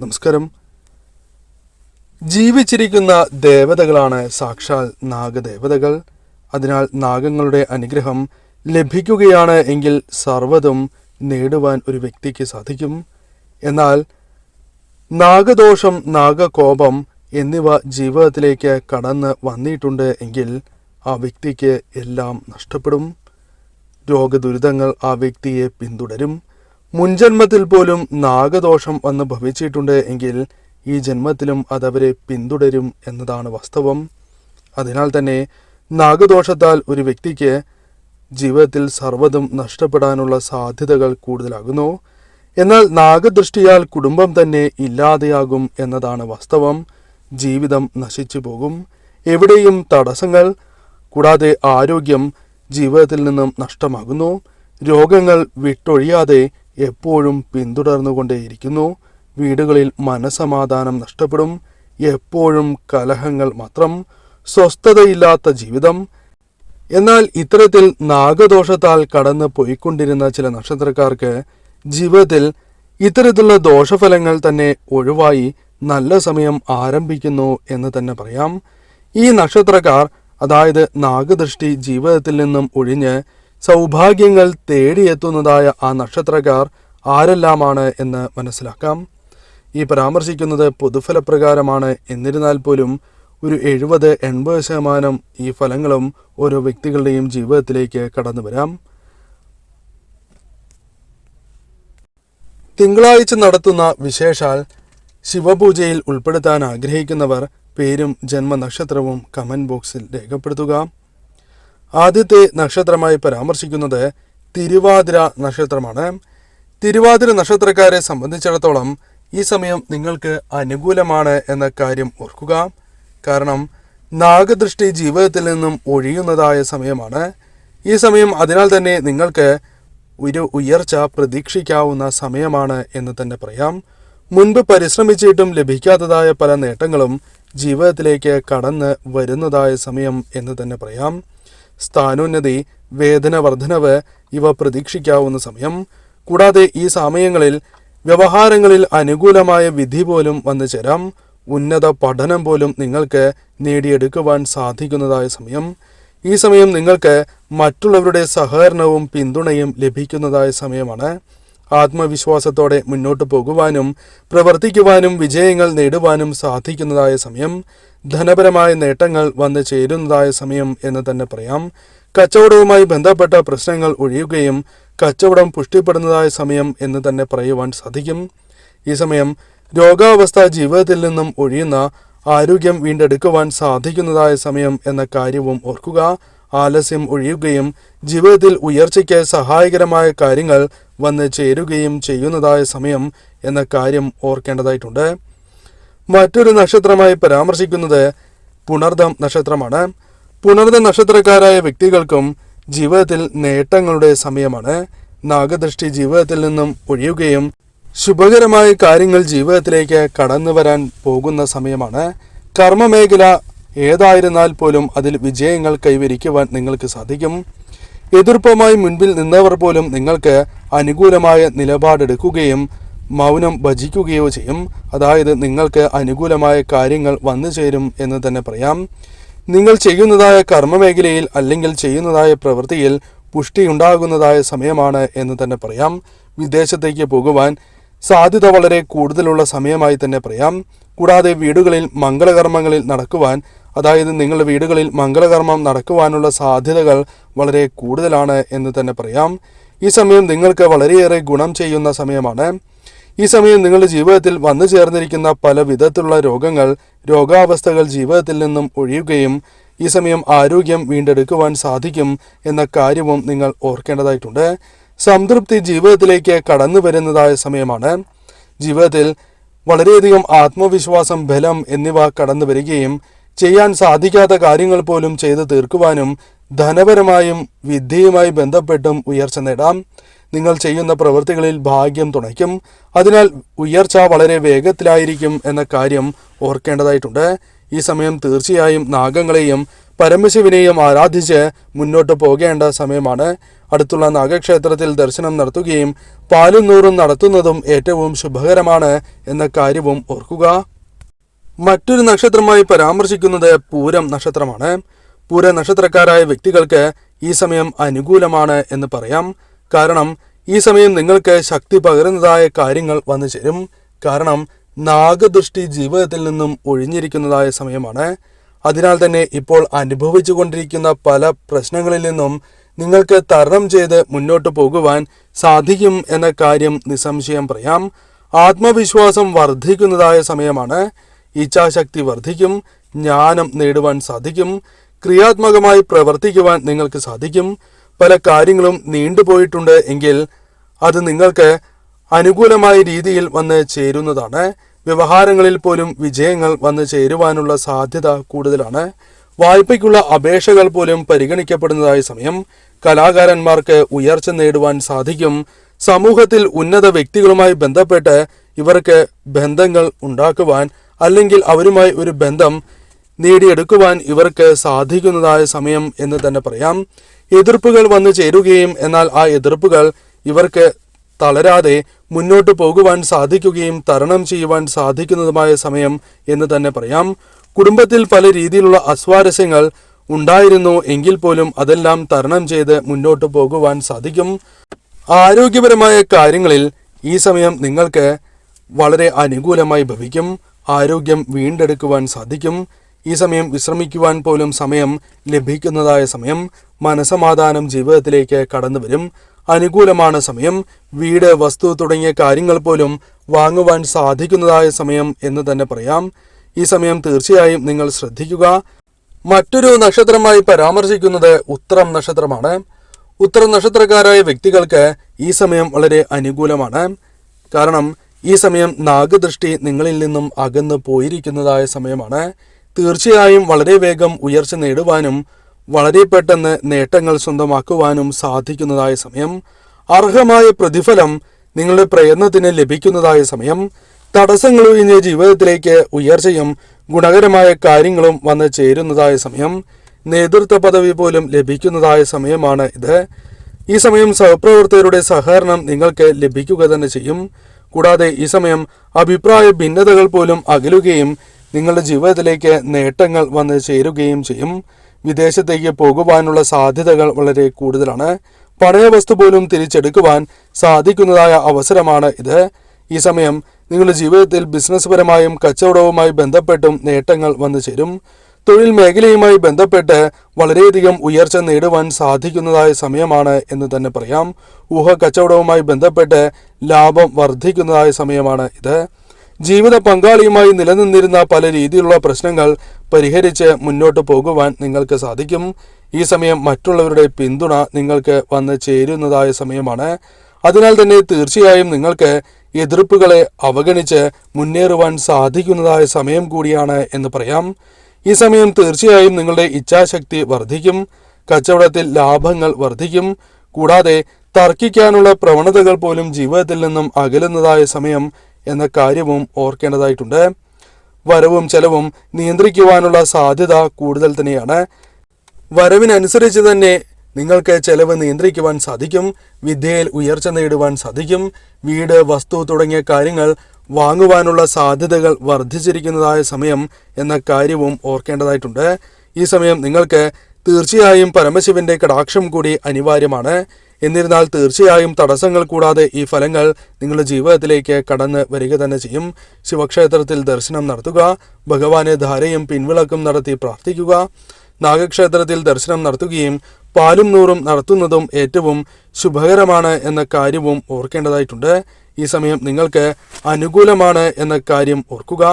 നമസ്കാരം. ജീവിച്ചിരിക്കുന്ന ദേവതകളാണ് സാക്ഷാൽ നാഗദേവതകൾ. അതിനാൽ നാഗങ്ങളുടെ അനുഗ്രഹം ലഭിക്കുകയാണ് എങ്കിൽ സർവതും നേടുവാൻ ഒരു വ്യക്തിക്ക് സാധിക്കും. എന്നാൽ നാഗദോഷം നാഗകോപം എന്നിവ ജീവിതത്തിലേക്ക് കടന്ന് വന്നിട്ടുണ്ട് എങ്കിൽ ആ വ്യക്തിക്ക് എല്ലാം നഷ്ടപ്പെടും. രോഗദുരിതങ്ങൾ ആ വ്യക്തിയെ പിന്തുടരും. മുൻജന്മത്തിൽ പോലും നാഗദോഷം വന്ന് ഭവിച്ചിട്ടുണ്ട് എങ്കിൽ ഈ ജന്മത്തിലും അതവരെ പിന്തുടരും എന്നതാണ് വാസ്തവം. അതിനാൽ തന്നെ നാഗദോഷത്താൽ ഒരു വ്യക്തിക്ക് ജീവിതത്തിൽ സർവതും നഷ്ടപ്പെടാനുള്ള സാധ്യതകൾ കൂടുതലാകുന്നു. എന്നാൽ നാഗദൃഷ്ടിയാൽ കുടുംബം തന്നെ ഇല്ലാതെയാകും എന്നതാണ് വാസ്തവം. ജീവിതം നശിച്ചു പോകും. എവിടെയും തടസ്സങ്ങൾ കൂടാതെ ആരോഗ്യം ജീവിതത്തിൽ നിന്നും നഷ്ടമാകുന്നു. രോഗങ്ങൾ വിട്ടൊഴിയാതെ എപ്പോഴും പിന്തുടർന്നുകൊണ്ടേയിരിക്കുന്നു. വീടുകളിൽ മനസമാധാനം നഷ്ടപ്പെടും. എപ്പോഴും കലഹങ്ങൾ മാത്രം. സ്വസ്ഥതയില്ലാത്ത ജീവിതം. എന്നാൽ ഇത്തരത്തിൽ നാഗദോഷത്താൽ കടന്നു പോയിക്കൊണ്ടിരുന്ന ചില നക്ഷത്രക്കാർക്ക് ജീവിതത്തിൽ ഇത്തരത്തിലുള്ള ദോഷഫലങ്ങൾ തന്നെ ഒഴിവായി നല്ല സമയം ആരംഭിക്കുന്നു എന്ന് തന്നെ പറയാം. ഈ നക്ഷത്രക്കാർ അതായത് നാഗദൃഷ്ടി ജീവിതത്തിൽ നിന്നും ഒഴിഞ്ഞ് സൗഭാഗ്യങ്ങൾ തേടിയെത്തുന്നതായ ആ നക്ഷത്രക്കാർ ആരെല്ലാമാണ് എന്ന് മനസ്സിലാക്കാം. ഈ പരാമർശിക്കുന്നത് പൊതുഫലപ്രകാരമാണ്. എന്നിരുന്നാൽ പോലും ഒരു എഴുപത് എൺപത് ശതമാനം ഈ ഫലങ്ങളും ഓരോ വ്യക്തികളുടെയും ജീവിതത്തിലേക്ക് കടന്നു വരാം. തിങ്കളാഴ്ച നടത്തുന്ന വിശേഷാൽ ശിവപൂജയിൽ ഉൾപ്പെടുത്താൻ ആഗ്രഹിക്കുന്നവർ പേരും ജന്മനക്ഷത്രവും കമന്റ് ബോക്സിൽ രേഖപ്പെടുത്തുക. ആദ്യത്തെ നക്ഷത്രമായി പരാമർശിക്കുന്നത് തിരുവാതിര നക്ഷത്രമാണ്. തിരുവാതിര നക്ഷത്രക്കാരെ സംബന്ധിച്ചിടത്തോളം ഈ സമയം നിങ്ങൾക്ക് അനുകൂലമാണ് എന്ന കാര്യം ഓർക്കുക. കാരണം നാഗദൃഷ്ടി ജീവിതത്തിൽ നിന്നും ഒഴിയുന്നതായ സമയമാണ്. ഈ സമയം അതിനാൽ തന്നെ നിങ്ങൾക്ക് ഒരു ഉയർച്ച പ്രതീക്ഷിക്കാവുന്ന സമയമാണ് എന്ന് തന്നെ പറയാം. മുൻപ് പരിശ്രമിച്ചിട്ടും ലഭിക്കാത്തതായ പല നേട്ടങ്ങളും ജീവിതത്തിലേക്ക് കടന്ന് വരുന്നതായ സമയം എന്ന് തന്നെ പറയാം. സ്ഥാനോന്നതി വേതന വർധനവ് ഇവ പ്രതീക്ഷിക്കാവുന്ന സമയം. കൂടാതെ ഈ സമയങ്ങളിൽ വ്യവഹാരങ്ങളിൽ അനുകൂലമായ വിധി പോലും വന്നു ചേരാം. ഉന്നത പഠനം പോലും നിങ്ങൾക്ക് നേടിയെടുക്കുവാൻ സാധിക്കുന്നതായ സമയം. ഈ സമയം നിങ്ങൾക്ക് മറ്റുള്ളവരുടെ സഹകരണവും പിന്തുണയും ലഭിക്കുന്നതായ സമയമാണ്. ആത്മവിശ്വാസത്തോടെ മുന്നോട്ട് പോകുവാനും പ്രവർത്തിക്കുവാനും വിജയങ്ങൾ നേടുവാനും സാധിക്കുന്നതായ സമയം ധനപരമായ നേട്ടങ്ങൾ വന്നു ചേരുന്നതായ സമയം എന്ന് തന്നെ പറയാം. കച്ചവടവുമായി ബന്ധപ്പെട്ട പ്രശ്നങ്ങൾ ഒഴിയുകയും കച്ചവടം പുഷ്ടിപ്പെടുന്നതായ സമയം എന്ന് തന്നെ പറയുവാൻ സാധിക്കും. ഈ സമയം രോഗാവസ്ഥ ജീവിതത്തിൽ നിന്നും ഒഴിയുന്ന ആരോഗ്യം വീണ്ടെടുക്കുവാൻ സാധിക്കുന്നതായ സമയം എന്ന കാര്യവും ഓർക്കുക. ആലസ്യം ഒഴിയുകയും ജീവിതത്തിൽ ഉയർച്ചയ്ക്ക് സഹായകരമായ കാര്യങ്ങൾ വന്ന് ചേരുകയും ചെയ്യുന്നതായ സമയം എന്ന കാര്യം ഓർക്കേണ്ടതായിട്ടുണ്ട്. മറ്റൊരു നക്ഷത്രമായി പരാമർശിക്കുന്നത് പുണർദം നക്ഷത്രമാണ്. പുണർദ നക്ഷത്രക്കാരായ വ്യക്തികൾക്കും ജീവിതത്തിൽ നേട്ടങ്ങളുടെ സമയമാണ്. നാഗദൃഷ്ടി ജീവിതത്തിൽ നിന്നും ഒഴിയുകയും ശുഭകരമായ കാര്യങ്ങൾ ജീവിതത്തിലേക്ക് കടന്നു വരാൻ പോകുന്ന സമയമാണ്. കർമ്മമേഖല ഏതായിരുന്നാൽ പോലും അതിൽ വിജയങ്ങൾ കൈവരിക്കുവാൻ നിങ്ങൾക്ക് സാധിക്കും. എതിർപ്പുമായി മുൻപിൽ നിന്നവർ പോലും നിങ്ങൾക്ക് അനുകൂലമായ നിലപാടെടുക്കുകയും മൗനം ഭജിക്കുകയോ ചെയ്യും. അതായത് നിങ്ങൾക്ക് അനുകൂലമായ കാര്യങ്ങൾ വന്നു ചേരും എന്ന് തന്നെ പറയാം. നിങ്ങൾ ചെയ്യുന്നതായ കർമ്മമേഖലയിൽ അല്ലെങ്കിൽ ചെയ്യുന്നതായ പ്രവൃത്തിയിൽ പുഷ്ടിയുണ്ടാകുന്നതായ സമയമാണ് എന്ന് തന്നെ പറയാം. വിദേശത്തേക്ക് പോകുവാൻ സാധ്യത വളരെ കൂടുതലുള്ള സമയമായി തന്നെ പറയാം. കൂടാതെ വീടുകളിൽ മംഗളകർമ്മങ്ങളിൽ നടക്കുവാൻ അതായത് നിങ്ങളുടെ വീടുകളിൽ മംഗളകർമ്മം നടക്കുവാനുള്ള സാധ്യതകൾ വളരെ കൂടുതലാണ് എന്ന് തന്നെ പറയാം. ഈ സമയം നിങ്ങൾക്ക് വളരെയേറെ ഗുണം ചെയ്യുന്ന സമയമാണ്. ഈ സമയം നിങ്ങളുടെ ജീവിതത്തിൽ വന്നു ചേർന്നിരിക്കുന്ന പല വിധത്തിലുള്ള രോഗങ്ങൾ രോഗാവസ്ഥകൾ ജീവിതത്തിൽ നിന്നും ഒഴിയുകയും ഈ സമയം ആരോഗ്യം വീണ്ടെടുക്കുവാൻ സാധിക്കും എന്ന കാര്യവും നിങ്ങൾ ഓർക്കേണ്ടതായിട്ടുണ്ട്. സംതൃപ്തി ജീവിതത്തിലേക്ക് കടന്നു വരുന്നതായ സമയമാണ്. ജീവിതത്തിൽ വളരെയധികം ആത്മവിശ്വാസം ബലം എന്നിവ കടന്നു വരികയും ചെയ്യാൻ സാധിക്കാത്ത കാര്യങ്ങൾ പോലും ചെയ്തു തീർക്കുവാനും ധനപരമായും വിദ്യയുമായി ബന്ധപ്പെട്ടും ഉയർച്ച നേടാം. നിങ്ങൾ ചെയ്യുന്ന പ്രവൃത്തികളിൽ ഭാഗ്യം തുണയ്ക്കും. അതിനാൽ ഉയർച്ച വളരെ വേഗത്തിലായിരിക്കും എന്ന കാര്യം ഓർക്കേണ്ടതായിട്ടുണ്ട്. ഈ സമയം തീർച്ചയായും നാഗങ്ങളെയും പരമശിവനെയും ആരാധിച്ച് മുന്നോട്ട് പോകേണ്ട സമയമാണ്. അടുത്തുള്ള നാഗക്ഷേത്രത്തിൽ ദർശനം നടത്തുകയും പാലും നൂറും നടത്തുന്നതും ഏറ്റവും ശുഭകരമാണ് എന്ന കാര്യവും ഓർക്കുക. മറ്റൊരു നക്ഷത്രമായി പരാമർശിക്കുന്നത് പൂരം നക്ഷത്രമാണ്. പൂര നക്ഷത്രക്കാരായ വ്യക്തികൾക്ക് ഈ സമയം അനുകൂലമാണ് എന്ന് പറയാം. കാരണം ഈ സമയം നിങ്ങൾക്ക് ശക്തി പകരുന്നതായ കാര്യങ്ങൾ വന്നു ചേരും. കാരണം നാഗദൃഷ്ടി ജീവിതത്തിൽ നിന്നും ഒഴിഞ്ഞിരിക്കുന്നതായ സമയമാണ്. അതിനാൽ തന്നെ ഇപ്പോൾ അനുഭവിച്ചു കൊണ്ടിരിക്കുന്ന പല പ്രശ്നങ്ങളിൽ നിന്നും നിങ്ങൾക്ക് തരണം ചെയ്ത് മുന്നോട്ട് പോകുവാൻ സാധിക്കും എന്ന കാര്യം നിസ്സംശയം പറയാം. ആത്മവിശ്വാസം വർദ്ധിക്കുന്നതായ സമയമാണ്. ഇച്ഛാശക്തി വർദ്ധിക്കും ജ്ഞാനം നേടുവാൻ സാധിക്കും ക്രിയാത്മകമായി പ്രവർത്തിക്കുവാൻ നിങ്ങൾക്ക് സാധിക്കും. പല കാര്യങ്ങളും നീണ്ടുപോയിട്ടുണ്ട് എങ്കിൽ അത് നിങ്ങൾക്ക് അനുകൂലമായ രീതിയിൽ വന്ന് ചേരുന്നതാണ്. വ്യവഹാരങ്ങളിൽ പോലും വിജയങ്ങൾ വന്ന് ചേരുവാനുള്ള സാധ്യത കൂടുതലാണ്. വായ്പയ്ക്കുള്ള അപേക്ഷകൾ പോലും പരിഗണിക്കപ്പെടുന്നതായ സമയം കലാകാരന്മാർക്ക് ഉയർച്ച നേടുവാൻ സാധിക്കും. സമൂഹത്തിൽ ഉന്നത വ്യക്തികളുമായി ബന്ധപ്പെട്ട് ഇവർക്ക് ബന്ധങ്ങൾ ഉണ്ടാക്കുവാൻ അല്ലെങ്കിൽ അവരുമായി ഒരു ബന്ധം നേടിയെടുക്കുവാൻ ഇവർക്ക് സാധിക്കുന്നതായ സമയം എന്ന് തന്നെ പറയാം. എതിർപ്പുകൾ വന്നു ചേരുകയും എന്നാൽ ആ എതിർപ്പുകൾ ഇവർക്ക് തളരാതെ മുന്നോട്ട് പോകുവാൻ സാധിക്കുകയും തരണം ചെയ്യുവാൻ സാധിക്കുന്നതുമായ സമയം എന്ന് തന്നെ പറയാം. കുടുംബത്തിൽ പല രീതിയിലുള്ള അസ്വാരസ്യങ്ങൾ ഉണ്ടായിരുന്നു എങ്കിൽ പോലും അതെല്ലാം തരണം ചെയ്ത് മുന്നോട്ട് പോകുവാൻ സാധിക്കും. ആരോഗ്യപരമായ കാര്യങ്ങളിൽ ഈ സമയം നിങ്ങൾക്ക് വളരെ അനുകൂലമായി ഭവിക്കും. ആരോഗ്യം വീണ്ടെടുക്കുവാൻ സാധിക്കും. ഈ സമയം വിശ്രമിക്കുവാൻ പോലും സമയം ലഭിക്കുന്നതായ സമയം മനസമാധാനം ജീവിതത്തിലേക്ക് കടന്നു വരും. അനുകൂലമാണ് സമയം. വീട് വസ്തു തുടങ്ങിയ കാര്യങ്ങൾ പോലും വാങ്ങുവാൻ സാധിക്കുന്നതായ സമയം എന്ന് തന്നെ പറയാം. ഈ സമയം തീർച്ചയായും നിങ്ങൾ ശ്രദ്ധിക്കുക. മറ്റൊരു നക്ഷത്രമായി പരാമർശിക്കുന്നത് ഉത്തരം നക്ഷത്രമാണ്. ഉത്തരം നക്ഷത്രക്കാരായ വ്യക്തികൾക്ക് ഈ സമയം വളരെ അനുകൂലമാണ്. കാരണം ഈ സമയം നാഗദൃഷ്ടി നിങ്ങളിൽ നിന്നും അകന്നു പോയിരിക്കുന്നതായ സമയമാണ്. തീർച്ചയായും വളരെ വേഗം ഉയർച്ച നേടുവാനും വളരെ പെട്ടെന്ന് നേട്ടങ്ങൾ സ്വന്തമാക്കുവാനും സാധിക്കുന്നതായ സമയം. അർഹമായ പ്രതിഫലം നിങ്ങളുടെ പ്രയത്നത്തിന് ലഭിക്കുന്നതായ സമയം. തടസ്സങ്ങൾ ഒഴിഞ്ഞ് ജീവിതത്തിലേക്ക് ഉയർച്ചയും ഗുണകരമായ കാര്യങ്ങളും വന്ന് ചേരുന്നതായ സമയം. നേതൃത്വ പദവി പോലും ലഭിക്കുന്നതായ സമയമാണ് ഇത്. ഈ സമയം സഹപ്രവർത്തകരുടെ സഹകരണം നിങ്ങൾക്ക് ലഭിക്കുക തന്നെ ചെയ്യും. കൂടാതെ ഈ സമയം അഭിപ്രായ ഭിന്നതകൾ പോലും അകലുകയും നിങ്ങളുടെ ജീവിതത്തിലേക്ക് നേട്ടങ്ങൾ വന്ന് ചേരുകയും ചെയ്യും. വിദേശത്തേക്ക് പോകുവാനുള്ള സാധ്യതകൾ വളരെ കൂടുതലാണ്. പഴയ വസ്തു പോലും തിരിച്ചെടുക്കുവാൻ സാധിക്കുന്നതായ അവസരമാണ് ഇത്. ഈ സമയം നിങ്ങളുടെ ജീവിതത്തിൽ ബിസിനസ് പരമായും കച്ചവടവുമായി ബന്ധപ്പെട്ടും നേട്ടങ്ങൾ വന്നു ചേരും. തൊഴിൽ മേഖലയുമായി ബന്ധപ്പെട്ട് വളരെയധികം ഉയർച്ച നേടുവാൻ സാധിക്കുന്നതായ സമയമാണ് എന്ന് തന്നെ പറയാം. ഊഹ കച്ചവടവുമായി ബന്ധപ്പെട്ട് ലാഭം വർദ്ധിക്കുന്നതായ സമയമാണ് ഇത്. ജീവിത പങ്കാളിയുമായി നിലനിന്നിരുന്ന പല രീതിയിലുള്ള പ്രശ്നങ്ങൾ പരിഹരിച്ച് മുന്നോട്ട് പോകുവാൻ നിങ്ങൾക്ക് സാധിക്കും. ഈ സമയം മറ്റുള്ളവരുടെ പിന്തുണ നിങ്ങൾക്ക് വന്ന് ചേരുന്നതായ സമയമാണ്. അതിനാൽ തന്നെ തീർച്ചയായും നിങ്ങൾക്ക് എതിർപ്പുകളെ അവഗണിച്ച് മുന്നേറുവാൻ സാധിക്കുന്നതായ സമയം കൂടിയാണ് എന്ന് പറയാം. ഈ സമയം തീർച്ചയായും നിങ്ങളുടെ ഇച്ഛാശക്തി വർദ്ധിക്കും കച്ചവടത്തിൽ ലാഭങ്ങൾ വർദ്ധിക്കും. കൂടാതെ തർക്കിക്കാനുള്ള പ്രവണതകൾ പോലും ജീവിതത്തിൽ നിന്നും അകലുന്നതായ സമയം എന്ന കാര്യവും ഓർക്കേണ്ടതായിട്ടുണ്ട്. വരവും ചെലവും നിയന്ത്രിക്കുവാനുള്ള സാധ്യത കൂടുതൽ തന്നെയാണ്. വരവിനനുസരിച്ച് തന്നെ നിങ്ങൾക്ക് ചെലവ് നിയന്ത്രിക്കുവാൻ സാധിക്കും വിദ്യയിൽ ഉയർച്ച നേടുവാൻ സാധിക്കും വീട് വസ്തു തുടങ്ങിയ കാര്യങ്ങൾ വാങ്ങുവാനുള്ള സാധ്യതകൾ വർദ്ധിച്ചിരിക്കുന്നതായ സമയം എന്ന കാര്യവും ഓർക്കേണ്ടതായിട്ടുണ്ട്. ഈ സമയം നിങ്ങൾക്ക് തീർച്ചയായും പരമശിവന്റെ കടാക്ഷം കൂടി അനിവാര്യമാണ്. എന്നിരുന്നാൽ തീർച്ചയായും തടസ്സങ്ങൾ കൂടാതെ ഈ ഫലങ്ങൾ നിങ്ങളുടെ ജീവിതത്തിലേക്ക് കടന്ന് വരിക തന്നെ ചെയ്യും. ശിവക്ഷേത്രത്തിൽ ദർശനം നടത്തുക ഭഗവാനെ ധാരയും പിൻവിളക്കും നടത്തി പ്രാർത്ഥിക്കുക നാഗക്ഷേത്രത്തിൽ ദർശനം നടത്തുകയും പാലും നൂറും നടത്തുന്നതും ഏറ്റവും ശുഭകരമാണ് എന്ന കാര്യവും ഓർക്കേണ്ടതായിട്ടുണ്ട്. ഈ സമയം നിങ്ങൾക്ക് അനുകൂലമാണ് എന്ന കാര്യം ഓർക്കുക.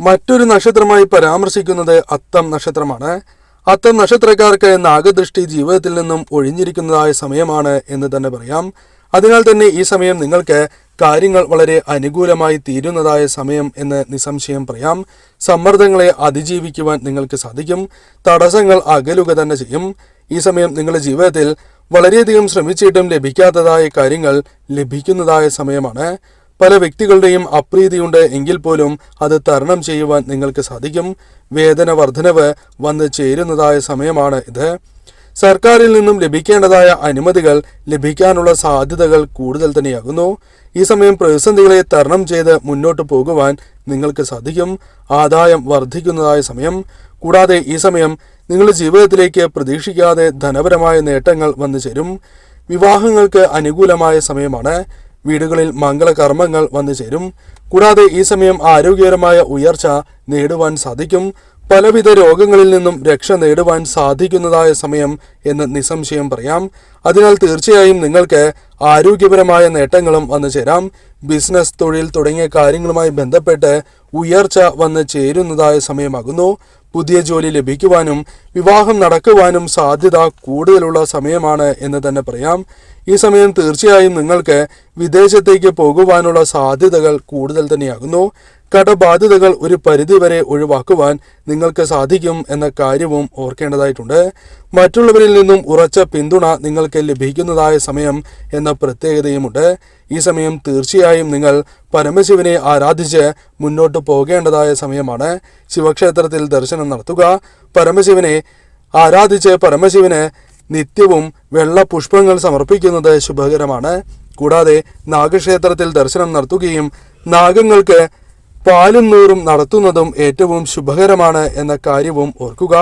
മറ്റൊരു നക്ഷത്രമായി പരാമർശിക്കുന്നത് അത്തം നക്ഷത്രമാണ്. അത്തം നക്ഷത്രക്കാർക്ക് നാഗദൃഷ്ടി ജീവിതത്തിൽ നിന്നും ഒഴിഞ്ഞിരിക്കുന്നതായ സമയമാണ് എന്ന് തന്നെ പറയാം. അതിനാൽ തന്നെ ഈ സമയം നിങ്ങൾക്ക് കാര്യങ്ങൾ വളരെ അനുകൂലമായി തീരുന്നതായ സമയം എന്ന് നിസ്സംശയം പറയാം. സമ്മർദ്ദങ്ങളെ അതിജീവിക്കുവാൻ നിങ്ങൾക്ക് സാധിക്കും. തടസ്സങ്ങൾ അകലുക തന്നെ ചെയ്യും. ഈ സമയം നിങ്ങളുടെ ജീവിതത്തിൽ വളരെയധികം ശ്രമിച്ചിട്ടും ലഭിക്കാത്തതായ കാര്യങ്ങൾ ലഭിക്കുന്നതായ സമയമാണ്. പല വ്യക്തികളുടെയും അപ്രീതിയുണ്ട് എങ്കിൽ പോലും അത് തരണം ചെയ്യുവാൻ നിങ്ങൾക്ക് സാധിക്കും. വേതന വർധനവ് വന്ന് ചേരുന്നതായ സമയമാണ് ഇത്. സർക്കാരിൽ നിന്നും ലഭിക്കേണ്ടതായ അനുമതികൾ ലഭിക്കാനുള്ള സാധ്യതകൾ കൂടുതൽ തന്നെയാകുന്നു. ഈ സമയം പ്രതിസന്ധികളെ തരണം ചെയ്ത് മുന്നോട്ട് പോകുവാൻ നിങ്ങൾക്ക് സാധിക്കും. ആദായം വർദ്ധിക്കുന്നതായ സമയം. കൂടാതെ ഈ സമയം നിങ്ങളുടെ ജീവിതത്തിലേക്ക് പ്രതീക്ഷിക്കാതെ ധനപരമായ നേട്ടങ്ങൾ വന്നു ചേരും. വിവാഹങ്ങൾക്ക് അനുകൂലമായ സമയമാണ്. വീടുകളിൽ മംഗളകർമ്മങ്ങൾ വന്നു ചേരും. കൂടാതെ ഈ സമയം ആരോഗ്യകരമായ ഉയർച്ച നേടുവാൻ സാധിക്കും. പലവിധ രോഗങ്ങളിൽ നിന്നും രക്ഷ നേടുവാൻ സാധിക്കുന്നതായ സമയം എന്ന് നിസ്സംശയം പറയാം. അതിനാൽ തീർച്ചയായും നിങ്ങൾക്ക് ആരോഗ്യപരമായ നേട്ടങ്ങളും വന്നു ചേരാം. ബിസിനസ് തൊഴിൽ തുടങ്ങിയ കാര്യങ്ങളുമായി ബന്ധപ്പെട്ട് ഉയർച്ച വന്ന് ചേരുന്നതായ സമയമാകുന്നു. പുതിയ ജോലി ലഭിക്കുവാനും വിവാഹം നടക്കുവാനും സാധ്യത കൂടുതലുള്ള സമയമാണ് എന്ന് തന്നെ പറയാം. ഈ സമയം തീർച്ചയായും നിങ്ങൾക്ക് വിദേശത്തേക്ക് പോകുവാനുള്ള സാധ്യതകൾ കൂടുതൽ തന്നെയാകുന്നു. കടബാധ്യതകൾ ഒരു പരിധിവരെ ഒഴിവാക്കുവാൻ നിങ്ങൾക്ക് സാധിക്കും എന്ന കാര്യവും ഓർക്കേണ്ടതായിട്ടുണ്ട്. മറ്റുള്ളവരിൽ നിന്നും ഉറച്ച പിന്തുണ നിങ്ങൾക്ക് ലഭിക്കുന്നതായ സമയം എന്ന പ്രത്യേകതയുമുണ്ട്. ഈ സമയം തീർച്ചയായും നിങ്ങൾ പരമശിവനെ ആരാധിച്ച് മുന്നോട്ട് പോകേണ്ടതായ സമയമാണ്. ശിവക്ഷേത്രത്തിൽ ദർശനം നടത്തുക. പരമശിവനെ ആരാധിച്ച് പരമശിവന് നിത്യവും വെള്ള പുഷ്പങ്ങൾ സമർപ്പിക്കുന്നത് ശുഭകരമാണ്. കൂടാതെ നാഗക്ഷേത്രത്തിൽ ദർശനം നടത്തുകയും നാഗങ്ങൾക്ക് പാലും നൂറും നടത്തുന്നതും ഏറ്റവും ശുഭകരമാണ് എന്ന കാര്യവും ഓർക്കുക.